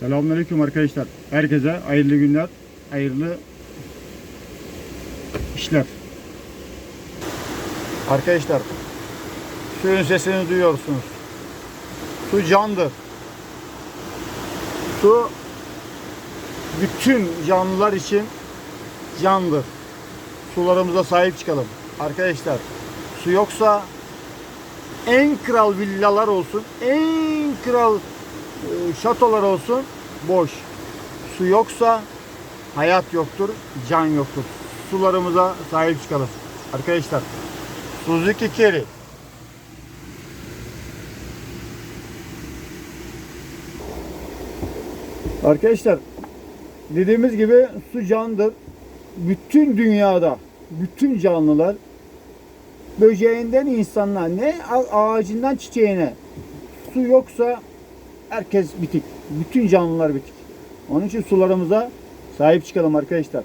Selamünaleyküm arkadaşlar. Herkese hayırlı günler, hayırlı işler. Arkadaşlar, suyun sesini duyuyorsunuz. Su candır. Su bütün canlılar için candır. Sularımıza sahip çıkalım. Arkadaşlar, su yoksa en kral villalar olsun, en kral şatolar olsun boş. Su yoksa hayat yoktur, can yoktur. Sularımıza sahip çıkalım. Arkadaşlar, Suzuki Carry. Arkadaşlar, dediğimiz gibi su candır. Bütün dünyada, bütün canlılar böceğinden insanlar ne ağacından çiçeğine su yoksa herkes bitik. Bütün canlılar bitik. Onun için sularımıza sahip çıkalım arkadaşlar.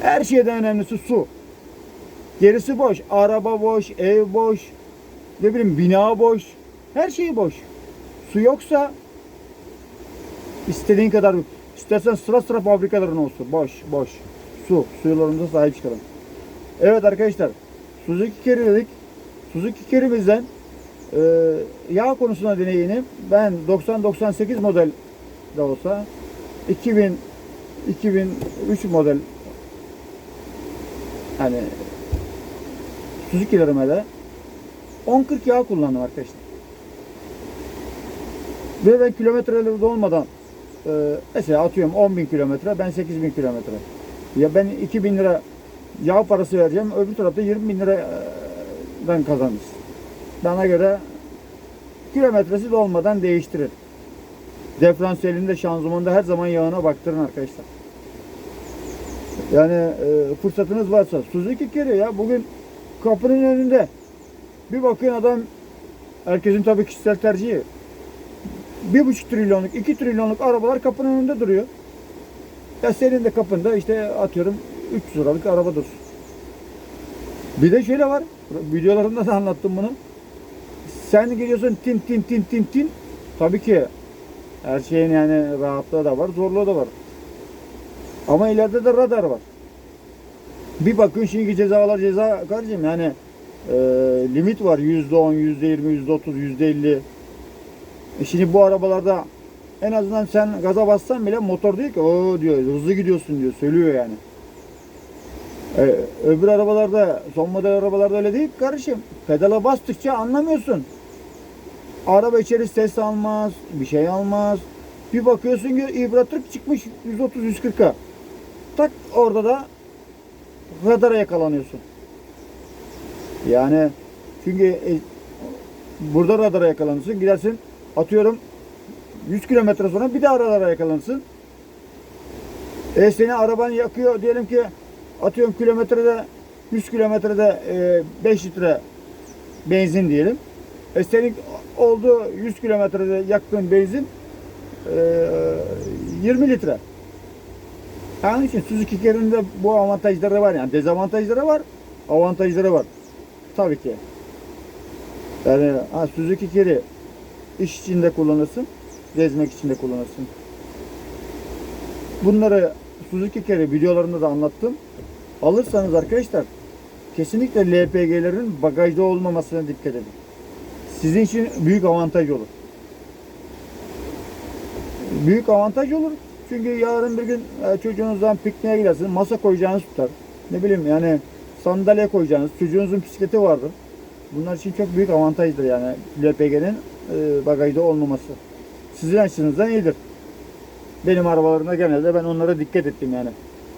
Her şeyden önemlisi su. Gerisi boş. Araba boş, ev boş, ne bileyim bina boş. Her şey boş. Su yoksa istediğin kadar istersen sıra sıra fabrikaların olsun. Boş, boş. Su. Sularımıza sahip çıkalım. Evet arkadaşlar. Suzuki Carry dedik. Suzuki Carry'mizden e, yağ konusuna deneyeyim. Ben 90-98 model de olsa 2000 2003 model hani Suzuki'lerime de 10-40 yağ kullandım arkadaşlar. Ve ben kilometreleri dolmadan e, mesela atıyorum 10.000 kilometre ben 8.000 kilometre. Ya ben 2000 lira yağ parası vereceğim öbür tarafta 20 bin liradan kazanırız. Bana göre kilometresi dolmadan değiştirir. Diferansiyelinde şanzımanda her zaman yağına baktırın arkadaşlar. Yani e, fırsatınız varsa Suzuki Carry ya bugün kapının önünde bir bakın adam herkesin tabii kişisel tercihi bir buçuk trilyonluk, iki trilyonluk arabalar kapının önünde duruyor. Ya senin de kapında işte atıyorum 300 liralık araba dursun. Bir de şöyle var. Videolarımda da anlattım bunu. Sen geliyorsun tin tin tin tin tin. Tabii ki her şeyin yani rahatlığı da var, zorluğu da var. Ama ileride de radar var. Bir bakın şimdi cezalar ceza kardeşim yani e, limit var yüzde on, yüzde yirmi, yüzde otuz, yüzde elli. E şimdi bu arabalarda en azından sen gaza bassan bile motor diyor ki o diyor hızlı gidiyorsun diyor söylüyor yani. Ee, öbür arabalarda son model arabalarda öyle değil kardeşim. Pedala bastıkça anlamıyorsun. Araba içeri ses almaz, bir şey almaz. Bir bakıyorsun ki ibratlık çıkmış 130-140'a. Tak orada da radara yakalanıyorsun. Yani çünkü e, burada radara yakalanırsın. Gidersin atıyorum 100 kilometre sonra bir daha radara yakalanırsın. E seni araban yakıyor diyelim ki atıyorum kilometrede 100 kilometrede e, 5 litre benzin diyelim. E senin oldu 100 kilometrede yaktığın benzin e, 20 litre. Yani için Suzuki Carry'nin de bu avantajları var yani dezavantajları var, avantajları var. Tabii ki. Yani ha, Suzuki Carry iş içinde kullanırsın, gezmek için de kullanırsın. Bunları Suzuki Carry videolarında da anlattım. Alırsanız arkadaşlar kesinlikle LPG'lerin bagajda olmamasına dikkat edin. Sizin için büyük avantaj olur. Büyük avantaj olur. Çünkü yarın bir gün e, çocuğunuzdan pikniğe gidersin, masa koyacağınız tutar. Ne bileyim yani sandalye koyacağınız, çocuğunuzun bisikleti vardır. Bunlar için çok büyük avantajdır yani LPG'nin e, bagajda olmaması. Sizin açınızdan iyidir. Benim arabalarımda genelde ben onlara dikkat ettim yani.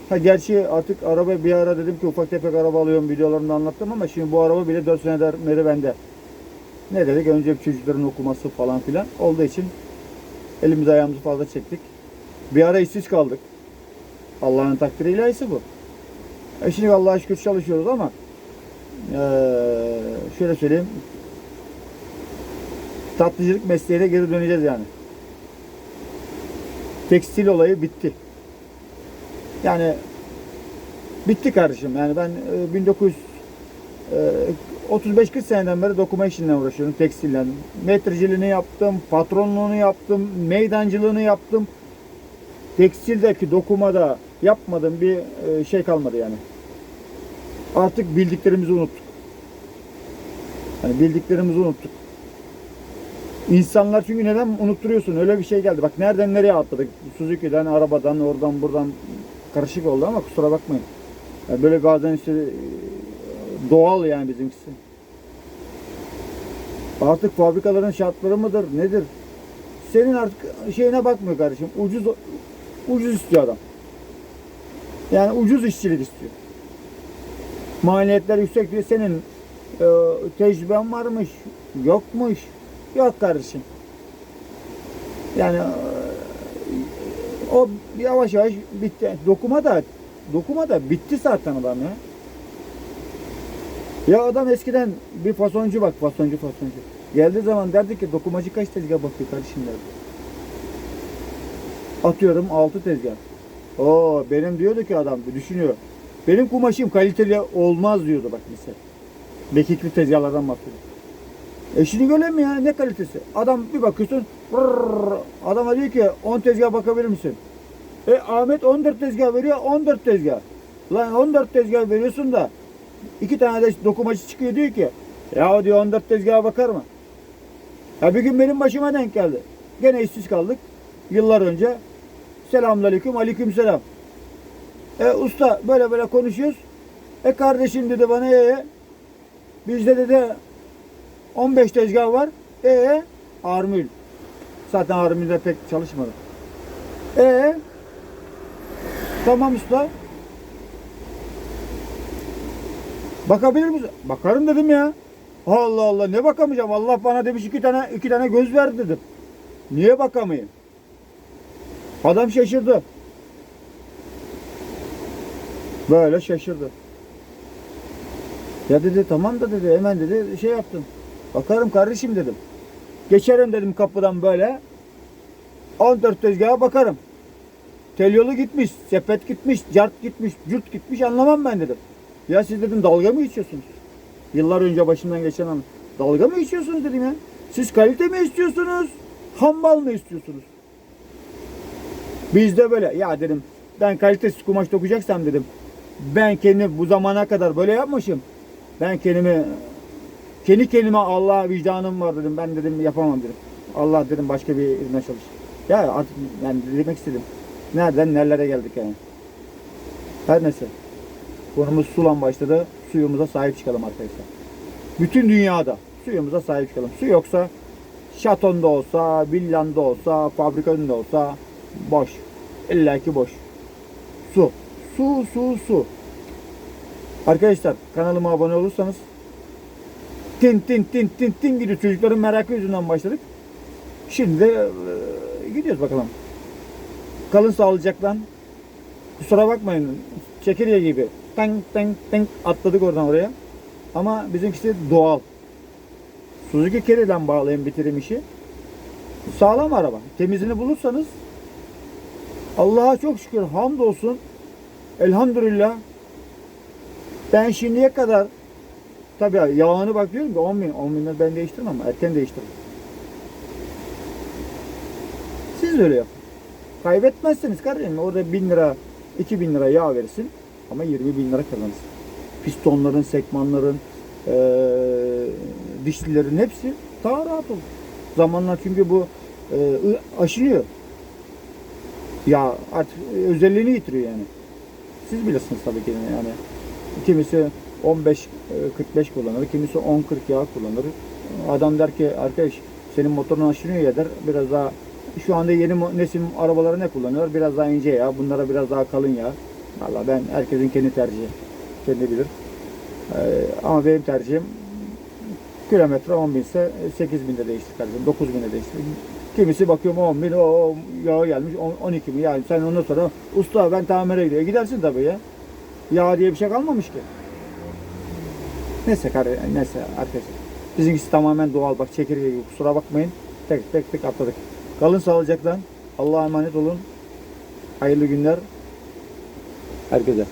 Ha gerçi artık araba bir ara dedim ki ufak tefek araba alıyorum videolarımda anlattım ama şimdi bu araba bile 4 senedir beri bende. Ne dedik? Önce çocukların okuması falan filan olduğu için elimizi ayağımızı fazla çektik. Bir ara işsiz kaldık. Allah'ın takdiri ilahisi bu. E şimdi Allah'a şükür çalışıyoruz ama eee, şöyle söyleyeyim tatlıcılık mesleğine geri döneceğiz yani. Tekstil olayı bitti. Yani bitti kardeşim. Yani ben e, 35-40 seneden beri dokuma işinden uğraşıyorum tekstille. Metriciliğini yaptım, patronluğunu yaptım, meydancılığını yaptım. Tekstildeki dokumada yapmadığım bir e, şey kalmadı yani. Artık bildiklerimizi unuttuk. Hani bildiklerimizi unuttuk. İnsanlar çünkü neden unutturuyorsun? Öyle bir şey geldi. Bak nereden nereye atladık? Suzuki'den, arabadan, oradan buradan karışık oldu ama kusura bakmayın. Yani böyle bazen işte e, doğal yani bizimkisi. Artık fabrikaların şartları mıdır? Nedir? Senin artık şeyine bakmıyor kardeşim. Ucuz ucuz istiyor adam. Yani ucuz işçilik istiyor. Maliyetler yüksek diyor. Senin e, tecrüben varmış, yokmuş. Yok kardeşim. Yani o yavaş yavaş bitti. Dokuma da dokuma da bitti zaten adam ya. Ya adam eskiden bir fasoncu bak fasoncu fasoncu. Geldiği zaman derdi ki dokumacı kaç tezgah bakıyor kardeşim derdi. Atıyorum 6 tezgah. Oo benim diyordu ki adam düşünüyor. Benim kumaşım kaliteli olmaz diyordu bak mesela. Mekikli tezgahlardan bahsediyor. E şimdi göre mi ya ne kalitesi? Adam bir bakıyorsun rrrr, adama diyor ki 10 tezgah bakabilir misin? E Ahmet 14 tezgah veriyor 14 tezgah. Lan 14 tezgah veriyorsun da iki tane de dokumacı çıkıyor diyor ki ya diyor 14 tezgaha bakar mı? Ya bir gün benim başıma denk geldi. Gene işsiz kaldık. Yıllar önce. Selamünaleyküm, aleykümselam. E usta böyle böyle konuşuyoruz. E kardeşim dedi bana e bizde dedi 15 tezgah var. E Armül. Zaten Armül'de pek çalışmadım. E tamam usta. Bakabilir misin? Bakarım dedim ya. Allah Allah ne bakamayacağım? Allah bana demiş iki tane iki tane göz ver dedim. Niye bakamayayım? Adam şaşırdı. Böyle şaşırdı. Ya dedi tamam da dedi hemen dedi şey yaptım. Bakarım kardeşim dedim. Geçerim dedim kapıdan böyle. 14 tezgaha bakarım. Tel yolu gitmiş, sepet gitmiş, cart gitmiş, cürt gitmiş anlamam ben dedim. Ya siz dedim dalga mı geçiyorsunuz? Yıllar önce başımdan geçen an dalga mı geçiyorsunuz dedim ya. Siz kalite mi istiyorsunuz? Hambal mı istiyorsunuz? Bizde böyle ya dedim ben kalitesiz kumaş dokuyacaksam dedim ben kendi bu zamana kadar böyle yapmışım. Ben kendimi kendi kendime Allah vicdanım var dedim. Ben dedim yapamam dedim. Allah dedim başka bir birine çalış. Ya artık yani demek istedim. Nereden nerelere geldik yani. Her neyse. Konumuz sulan başladı. Suyumuza sahip çıkalım arkadaşlar. Bütün dünyada suyumuza sahip çıkalım. Su yoksa şatonda olsa, villanda olsa, fabrikanın da olsa boş. İlla ki boş. Su. Su, su, su. Arkadaşlar kanalıma abone olursanız tin tin tin tin tin gidiyor. Çocukların merakı yüzünden başladık. Şimdi de e, gidiyoruz bakalım. Kalın sağlıcakla. Kusura bakmayın. Çekirge gibi. Teng teng teng atladık oradan oraya. Ama bizimkisi doğal. Suzuki Carry'den bağlayın bitirim işi. Sağlam araba. Temizini bulursanız Allah'a çok şükür hamdolsun. Elhamdülillah. Ben şimdiye kadar tabii yağını bak diyorum ki 10 bin, 10 bin ben değiştirmem. Erken değiştiririm. Siz öyle yapın. Kaybetmezsiniz kardeşim. Orada 1000 lira, 2000 lira yağ verirsin ama 20 bin lira kazanırsın. Pistonların, sekmanların, eee dişlilerin hepsi daha rahat olur. Zamanla çünkü bu eee, aşınıyor. Ya artık özelliğini yitiriyor yani. Siz bilirsiniz tabii ki yani. Kimisi 15 e, 45 kullanır, kimisi 10 40 yağ kullanır. Adam der ki arkadaş senin motorun aşınıyor ya der. Biraz daha şu anda yeni nesil arabaları ne kullanıyorlar? Biraz daha ince yağ, bunlara biraz daha kalın yağ. Valla ben herkesin kendi tercihi. Kendi bilir. Ee, ama benim tercihim kilometre 10 binse 8 binde değiştir kardeşim. 9 binde değiştir. Kimisi bakıyorum 10 bin, o yağ gelmiş 10 12 bin. Yani sen ondan sonra usta ben tamire gidiyor. Gidersin tabii ya. Yağ diye bir şey kalmamış ki. Neyse kardeşim, neyse arkadaşlar. Bizimkisi tamamen doğal. Bak çekirge gibi kusura bakmayın. Tek tek tek atladık. Kalın sağlıcakla. Allah'a emanet olun. Hayırlı günler. Herkese.